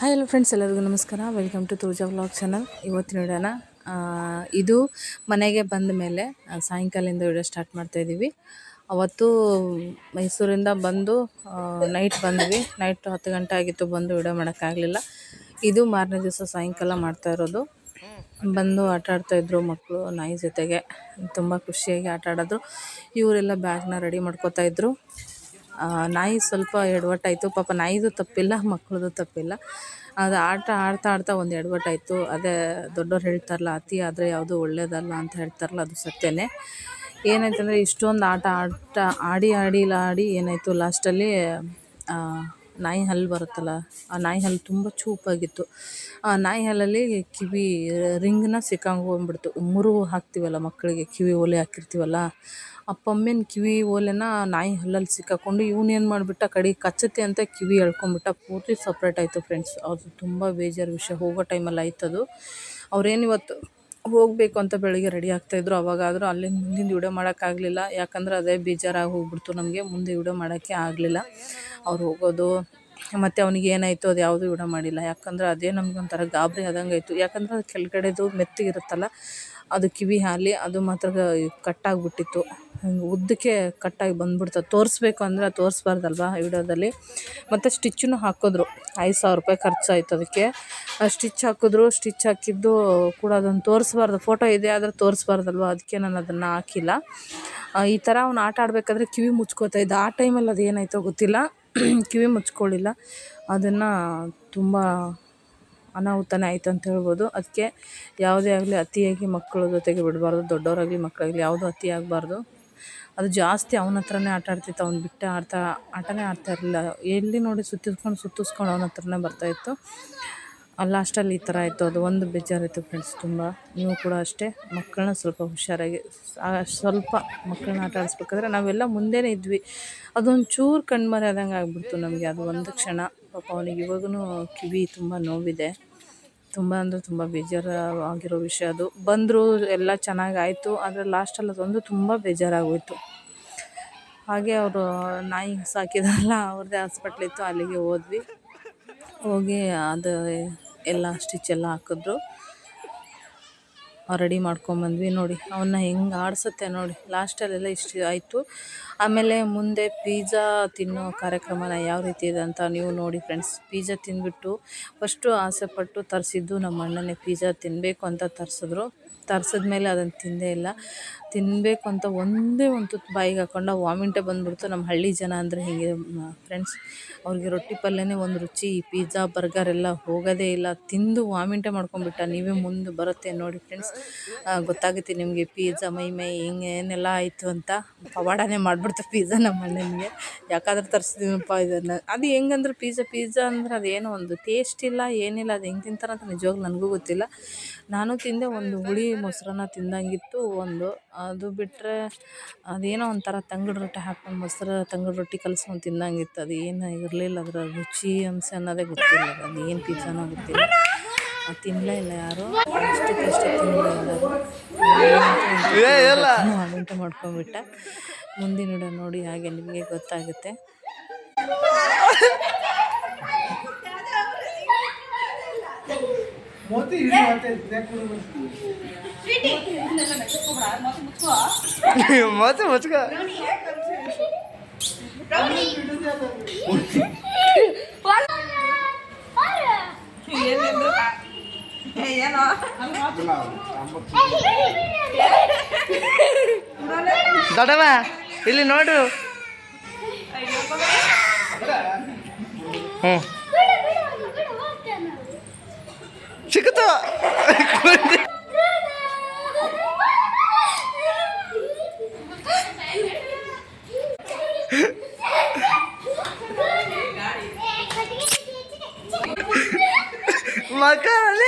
Hi hello friends ಎಲ್ಲರಿಗೂ ನಮಸ್ಕಾರ. Welcome to Tulaja vlog channel ಇವತ್ತಿನ ವಿಡಿಯೋನ ಇದು ಮನೆಗೆ ಬಂದ ಮೇಲೆ ಸಾಯಂಕಾಲದಿಂದ ವಿಡಿಯೋ ಸ್ಟಾರ್ಟ್ ಮಾಡ್ತಾಯಿದ್ದೀವಿ ಅವತ್ತು ಮೈಸೂರಿಂದ ಬಂದು ನೈಟ್ ಬಂದ್ವಿ. ನೈಟ್ ಹತ್ತು ಗಂಟೆ ಆಗಿತ್ತು ಬಂದು ವಿಡಿಯೋ ಮಾಡೋಕ್ಕಾಗಲಿಲ್ಲ. ಇದು ಮಾರನೇ ದಿವಸ ಸಾಯಂಕಾಲ ಮಾಡ್ತಾ ಇರೋದು. ಬಂದು ಆಟ ಆಡ್ತಾಯಿದ್ರು ಮಕ್ಕಳು ನಾಯಿ ಜೊತೆಗೆ. ತುಂಬ ಖುಷಿಯಾಗಿ ಆಟ ಆಡೋದು ಇವರೆಲ್ಲ ಬ್ಯಾಗ್ನ ರೆಡಿ ಮಾಡ್ಕೋತಾ ಇದ್ರು. ಆ, ನಾಯಿ ಸ್ವಲ್ಪ ಎಡವಟ್ಟಾಯಿತು. ಪಾಪ ನಾಯಿದು ತಪ್ಪಿಲ್ಲ, ಮಕ್ಕಳದು ತಪ್ಪಿಲ್ಲ. ಅದು ಆಟ ಆಡ್ತಾ ಆಡ್ತಾ ಒಂದು ಎಡವಟ್ಟಾಯಿತು. ಅದೇ ದೊಡ್ಡವ್ರು ಹೇಳ್ತಾರಲ್ಲ, ಅತಿ ಆದರೆ ಯಾವುದು ಒಳ್ಳೇದಲ್ಲ ಅಂತ ಹೇಳ್ತಾರಲ್ಲ, ಅದು ಸತ್ಯನೇ. ಏನಾಯ್ತು ಇಷ್ಟೊಂದು ಆಟ ಆಟ ಆಡಿ ಆಡಿ ಆಡಿ ಏನಾಯಿತು ಲಾಸ್ಟಲ್ಲಿ ನಾಯಿ ಹಲ್ಲು ಬರುತ್ತಲ್ಲ, ಆ ನಾಯಿ ಹಲ್ಲು ತುಂಬ ಚೂಪಾಗಿತ್ತು. ಆ ನಾಯಿ ಹಲ್ಲಲ್ಲಿ ಕಿವಿ, ರಿಂಗ್ನ ಸಿಕ್ಕಾಕೊಂಡ್ಬಿಡ್ತು. ಮುರು ಹಾಕ್ತೀವಲ್ಲ ಮಕ್ಕಳಿಗೆ, ಕಿವಿ ಓಲೆ ಹಾಕಿರ್ತೀವಲ್ಲ ಆ ಪಮ್ಮಿನ ಕಿವಿ ಓಲೆನ ನಾಯಿ ಹಲ್ಲಲ್ಲಿ ಸಿಕ್ಕಾಕೊಂಡು ಇವನು ಏನು ಮಾಡಿಬಿಟ್ಟ ಕಡೆಗೆ ಕಚ್ಚತ್ತೆ ಅಂತ ಕಿವಿ ಎಳ್ಕೊಂಬಿಟ್ಟ ಪೂರ್ತಿ ಸಪ್ರೇಟ್ ಆಯಿತು ಫ್ರೆಂಡ್ಸ್ ಅದು ತುಂಬ ಬೇಜಾರು ವಿಷಯ. ಹೋಗೋ ಟೈಮಲ್ಲಿ ಆಯ್ತದು. ಅವ್ರೇನು ಇವತ್ತು ಹೋಗಬೇಕು ಅಂತ ಬೆಳಗ್ಗೆ ರೆಡಿ ಆಗ್ತಾಯಿದ್ರು ಅವಾಗಾದರೂ ಅಲ್ಲಿಂದ ಮುಂದಿನ ವಿಡಿಯೋ ಮಾಡೋಕ್ಕಾಗ್ಲಿಲ್ಲ ಯಾಕಂದ್ರೆ ಅದೇ ಬೇಜಾರಾಗಿ ಹೋಗ್ಬಿಡ್ತು ನಮಗೆ. ಮುಂದೆ ವಿಡಿಯೋ ಮಾಡೋಕ್ಕೆ ಆಗಲಿಲ್ಲ. ಅವ್ರು ಹೋಗೋದು, ಮತ್ತು ಅವ್ನಿಗೆ ಏನಾಯಿತು ಅದು ಯಾವುದೂ ವಿಡಿಯೋ ಮಾಡಿಲ್ಲ. ಯಾಕಂದ್ರೆ ಅದೇ ನಮ್ಗೆ ಒಂಥರ ಗಾಬರಿ ಆದಂಗೆ ಆಯಿತು. ಯಾಕಂದ್ರೆ ಅದು ಕೆಳಗಡೆದು ಮೆತ್ತಗಿರುತ್ತಲ್ಲ, ಅದು ಕಿವಿ ಹಾಲಿ, ಅದು ಮಾತ್ರ ಕಟ್ಟಾಗಿಬಿಟ್ಟಿತ್ತು ಹಿಂಗೆ ಉದ್ದಕ್ಕೆ ಕಟ್ಟಾಗಿ ಬಂದ್ಬಿಡ್ತದೆ. ತೋರಿಸ್ಬೇಕು ಅಂದರೆ ತೋರಿಸ್ಬಾರ್ದಲ್ವ ವಿಡಿಯೋದಲ್ಲಿ? ಮತ್ತು ಸ್ಟಿಚ್ಚನ್ನು ಹಾಕಿದ್ರು. ಐದು ಸಾವಿರ ರೂಪಾಯಿ ಖರ್ಚಾಯ್ತು ಅದಕ್ಕೆ. ಸ್ಟಿಚ್ ಹಾಕಿದ್ರು, ಸ್ಟಿಚ್ ಹಾಕಿದ್ದು ಕೂಡ ಅದನ್ನು ತೋರಿಸ್ಬಾರ್ದು. ಫೋಟೋ ಇದೆ ಆದರೆ ತೋರಿಸ್ಬಾರ್ದಲ್ವ? ಅದಕ್ಕೆ ನಾನು ಅದನ್ನು ಹಾಕಿಲ್ಲ. ಈ ಥರ ಅವ್ನು ಆಟ ಆಡಬೇಕಾದ್ರೆ ಕಿವಿ ಮುಚ್ಕೋತಾ ಇದ್ದ. ಆ ಟೈಮಲ್ಲಿ ಅದು ಏನಾಯ್ತೋ ಗೊತ್ತಿಲ್ಲ. ಕಿವಿ ಮುಚ್ಕೊಳ್ಳಿಲ್ಲ. ಅದನ್ನು ತುಂಬ ಅನಾಹುತನೇ ಆಯ್ತು ಅಂತ ಹೇಳ್ಬೋದು. ಅದಕ್ಕೆ ಯಾವುದೇ ಆಗಲಿ ಅತಿಯಾಗಿ ಮಕ್ಕಳ ಜೊತೆಗೆ ಬಿಡಬಾರ್ದು. ದೊಡ್ಡವರಾಗಲಿ ಮಕ್ಕಳಾಗಲಿ ಯಾವುದೂ ಅತಿ ಆಗಬಾರ್ದು. ಅದು ಜಾಸ್ತಿ ಅವನ ಹತ್ರನೇ ಆಟ ಆಡ್ತಿತ್ತು. ಅವ್ನು ಬಿಟ್ಟು ಆಡ್ತಾ, ಆಟನೇ ಆಡ್ತಾ ಇರಲಿಲ್ಲ. ಎಲ್ಲಿ ನೋಡಿ ಸುತ್ತಿಸ್ಕೊಂಡು ಸುತ್ತಿಸ್ಕೊಂಡು ಅವನ ಹತ್ರನೇ ಬರ್ತಾಯಿತ್ತು ಲಾಸ್ಟಲ್ಲಿ ಈ ಥರ ಆಯಿತು. ಅದು ಒಂದು ಬೇಜಾರಿತ್ತು ಫ್ರೆಂಡ್ಸ್ ತುಂಬ. ನೀವು ಕೂಡ ಅಷ್ಟೇ. ಮಕ್ಕಳನ್ನ ಸ್ವಲ್ಪ ಹುಷಾರಾಗಿ ಸ್ವಲ್ಪ ಮಕ್ಕಳನ್ನ ಆಟ ಆಡಿಸ್ಬೇಕಾದ್ರೆ ನಾವೆಲ್ಲ ಮುಂದೆನೇ ಇದ್ವಿ. ಅದೊಂದು ಚೂರು ಕಣ್ಮರೆ ಆದಂಗೆ ಆಗಿಬಿಡ್ತು ನಮಗೆ. ಅದು ಒಂದು ಕ್ಷಣ. ಪಾಪ ಅವನಿಗೆ ಇವಾಗೂ ಕಿವಿ ತುಂಬ ನೋವಿದೆ. ತುಂಬ ಅಂದರೆ ತುಂಬ ಬೇಜಾರು ಆಗಿರೋ ವಿಷಯ ಅದು. ಬಂದರು ಎಲ್ಲ ಚೆನ್ನಾಗಿ ಆಯಿತು ಆದರೆ ಲಾಸ್ಟಲ್ಲಿ ಅದೊಂದು ತುಂಬ ಬೇಜಾರಾಗೋಯಿತು. ಹಾಗೆ ಅವರು, ನಾಯಿ ಸಾಕಿದಾರಲ್ಲ ಅವ್ರದ್ದೇ ಹಾಸ್ಪಿಟ್ಲ್ ಇತ್ತು, ಅಲ್ಲಿಗೆ ಹೋದ್ವಿ. ಹೋಗಿ ಅದು ಎಲ್ಲ ಸ್ಟಿಚ್ ಎಲ್ಲ ಹಾಕಿದ್ರು. ರೆಡಿ ಮಾಡ್ಕೊಂಬಂದ್ವಿ ನೋಡಿ. ಅವನ್ನ ಹೆಂಗೆ ಆಡಿಸುತ್ತೆ ನೋಡಿ. ಲಾಸ್ಟಲ್ಲೆಲ್ಲ ಇಷ್ಟು ಆಯಿತು. ಆಮೇಲೆ ಮುಂದೆ ಪಿಜ್ಜಾ ತಿನ್ನೋ ಕಾರ್ಯಕ್ರಮನ ಯಾವ ರೀತಿ ಇದೆ ಅಂತ ನೀವು ನೋಡಿ ಫ್ರೆಂಡ್ಸ್ ಪಿಜ್ಜಾ ತಿಂದ್ಬಿಟ್ಟು ಫಸ್ಟು ಆಸೆಪಟ್ಟು ತರಿಸಿದ್ದು ನಮ್ಮ ಅಣ್ಣನೇ ಪಿಜ್ಜಾ ತಿನ್ನಬೇಕು ಅಂತ ತರಿಸಿದ್ರು. ಮೇಲೆ ಅದನ್ನು ತಿಂದೇ ಇಲ್ಲ. ತಿನ್ನಬೇಕು ಅಂತ ಒಂದೇ ಒಂದು ತುತ್ತು ಬಾಯಿಗೆ ಹಾಕೊಂಡು ವಾಮಿಂಟೇ ಬಂದ್ಬಿಡ್ತು. ನಮ್ಮ ಹಳ್ಳಿ ಜನ ಅಂದರೆ ಹೀಗೆ ಫ್ರೆಂಡ್ಸ್ ಅವ್ರಿಗೆ ರೊಟ್ಟಿ ಪಲ್ಯನೇ ಒಂದು ರುಚಿ ಪಿಜ್ಜಾ ಬರ್ಗರ್ ಎಲ್ಲ ಹೋಗೋದೇ ಇಲ್ಲ. ತಿಂದು ವಾಮಿಂಟೇ ಮಾಡ್ಕೊಂಡ್ಬಿಟ್ಟ. ನೀವೇ ಮುಂದೆ ಬರುತ್ತೆ ನೋಡಿ ಫ್ರೆಂಡ್ಸ್ ಗೊತ್ತಾಗುತ್ತೆ ನಿಮಗೆ ಪಿಜ್ಜಾ ಮೈ ಮೈ ಹಿಂಗೆ ಏನೆಲ್ಲ ಆಯಿತು ಅಂತ. ಪವಾಡನೇ ಮಾಡಿಬಿಡ್ತು ಪಿಜ್ಜಾ ನಮ್ಮ ಅಣ್ಣನಿಗೆ ಯಾಕಾದ್ರೆ ತರಿಸಿದೀನಪ್ಪ ಇದನ್ನು. ಅದು ಹೆಂಗಂದ್ರೆ ಪಿಜ್ಜಾ ಪಿಜ್ಜಾ ಅಂದ್ರೆ ಅದೇನೋ ಒಂದು ಟೇಸ್ಟ್ ಇಲ್ಲ, ಏನಿಲ್ಲ, ಅದು ಹೆಂಗೆ ತಿಂತಾರೆ ಅಂತ ನಿಜವಾಗ್ಲೂ ನನಗೂ ಗೊತ್ತಿಲ್ಲ. ನಾನು ತಿಂದೆ ಒಂದು ಹುಳಿ ಮೊಸರನ್ನ ತಿಂದಂಗಿತ್ತು ಒಂದು. ಅದು ಬಿಟ್ಟರೆ ಅದೇನೋ ಒಂಥರ ತಂಗಳು ರೊಟ್ಟಿ ಹಾಕೊಂಡು ಮೊಸರು ತಂಗಳು ರೊಟ್ಟಿ ಕಲಿಸ್ಕೊಂಡು ತಿಂದಂಗಿತ್ತು. ಅದು ಏನು ಇರಲಿಲ್ಲ ಅದರ ರುಚಿ, ಅಂಶ ಅನ್ನೋದೇ ಗೊತ್ತಿಲ್ಲ. ಅದು ಏನು ಪಿಜ್ಜಾನೋ ಗೊತ್ತಿಲ್ಲ. ತಿನ್ನಲೇ ಇಲ್ಲ ಯಾರು? ಅಷ್ಟು ತಿನ್ನಲೇ ಇಲ್ಲ. ವಾಮಿಂಟ ಮಾಡ್ಕೊಂಡ್ಬಿಟ್ಟ. ಮುಂದಿನ ವಿಡಿಯೋ ನೋಡಿ ಹಾಗೆ ನಿಮಗೆ ಗೊತ್ತಾಗುತ್ತೆ. ಮತ್ತೆ ಮುಚ್ಕ? ದೊಡ್ಡವ ಇಲ್ಲಿ ನೋಡು. ಹ್ಞೂ. ಸಿಕ್ತು ಮಕ್ಕಳಲ್ಲಿ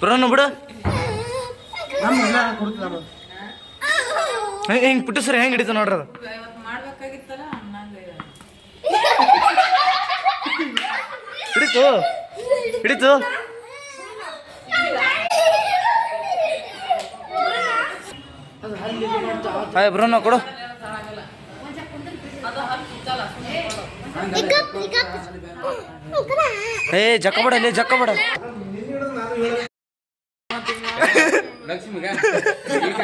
ಬರೋಣ ಬಿಡು. ಹಿಂಗೆ ಹಿಂಗೆ ಪುಟ್ಟಿಸ್ರಿ ಹೆಂಗೆ ಹಿಡಿತು ನೋಡ್ರಿ ಅದು? ಹಿಡಿತು ಹಿಡಿತು. ಹಾಯ್ ಬ್ರೋನ ಕೊಡು. ಏ ಜಕ್ಕಬೇಡ ಲೇ ಜಕ್ಕಬೇಡ ಲಕ್ಷ್ಮಿಗ ಈಗ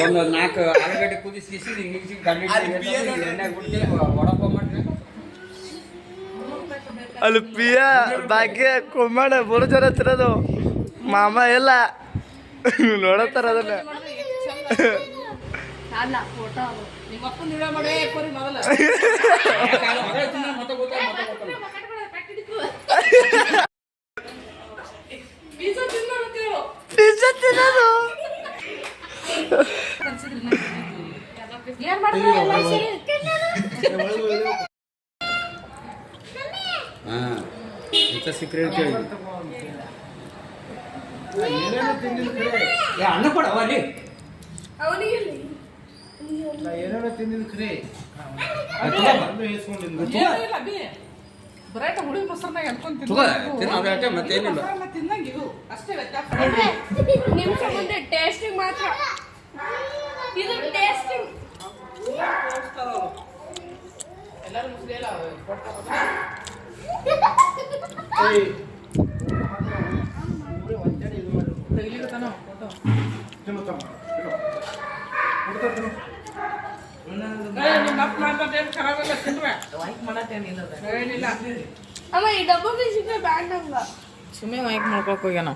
ಒಂದು ನಾಲ್ಕು ಆಲೂಗಡ್ಡೆ ಕುದಿಸಿ ಮಿಕ್ಸಿ ವಡಪ್ಪ ಅಲ್ಲಿ ಪಿಯ ಭಾಗ್ಯ ಕುಮ್ಮಣ ಬುರು ಜನ ತಿರೋದು ಮಾಮ ಎಲ್ಲ ನೋಡತ್ತಾರ ಅದನ್ನ ಮತ್ತೆ ಗೊತ್ತಾಗ ಮತ್ತೆ ಗೊತ್ತಾಗ ಪಿಜ್ಜಾ ತಿನ್ನೋದು ಹಾಂ ಇಂಥ ಸೀಕ್ರೆಟ್ ಕೇಳಿ ಏ ಅನ್ನ ಕೊಡವ ಅಲ್ಲಿ ತಗೋ ತಿನ್ನು ಅದೇ ಅಷ್ಟೇ ಮತ್ತೇನಿಲ್ಲ ನಿಮಿಷ ಮುಂದೆ ಟೇಸ್ಟಿಂಗ್ ಮಾತ್ರ ಇದು ಟೇಸ್ಟಿಂಗ್ ಅಮ್ಮ ಈ ಡಬ್ಬ ಬೇಸಿದ್ರೆ ಬ್ಯಾಂಡ್ ಹಂಗ ಸುಮ್ಮನೆ ಮೈಕ್ ಮಾಡ್ಕೊಕ್ ಹೋಗ್ಯಾನ.